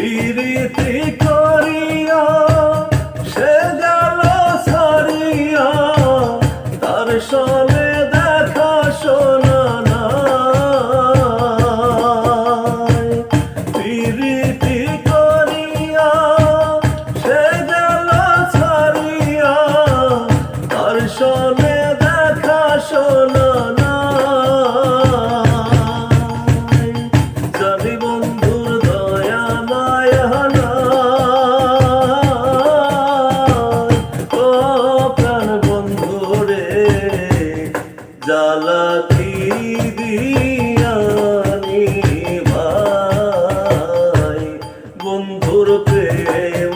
পিরিতি করিয়া, সে গেল সারিয়া তার সনে দেখা শোনা পিরিতি করিয়া, সে গেল সারিয়া তার সনে জ্বালাতি দিয়ানি ভাই বন্ধুর প্রেম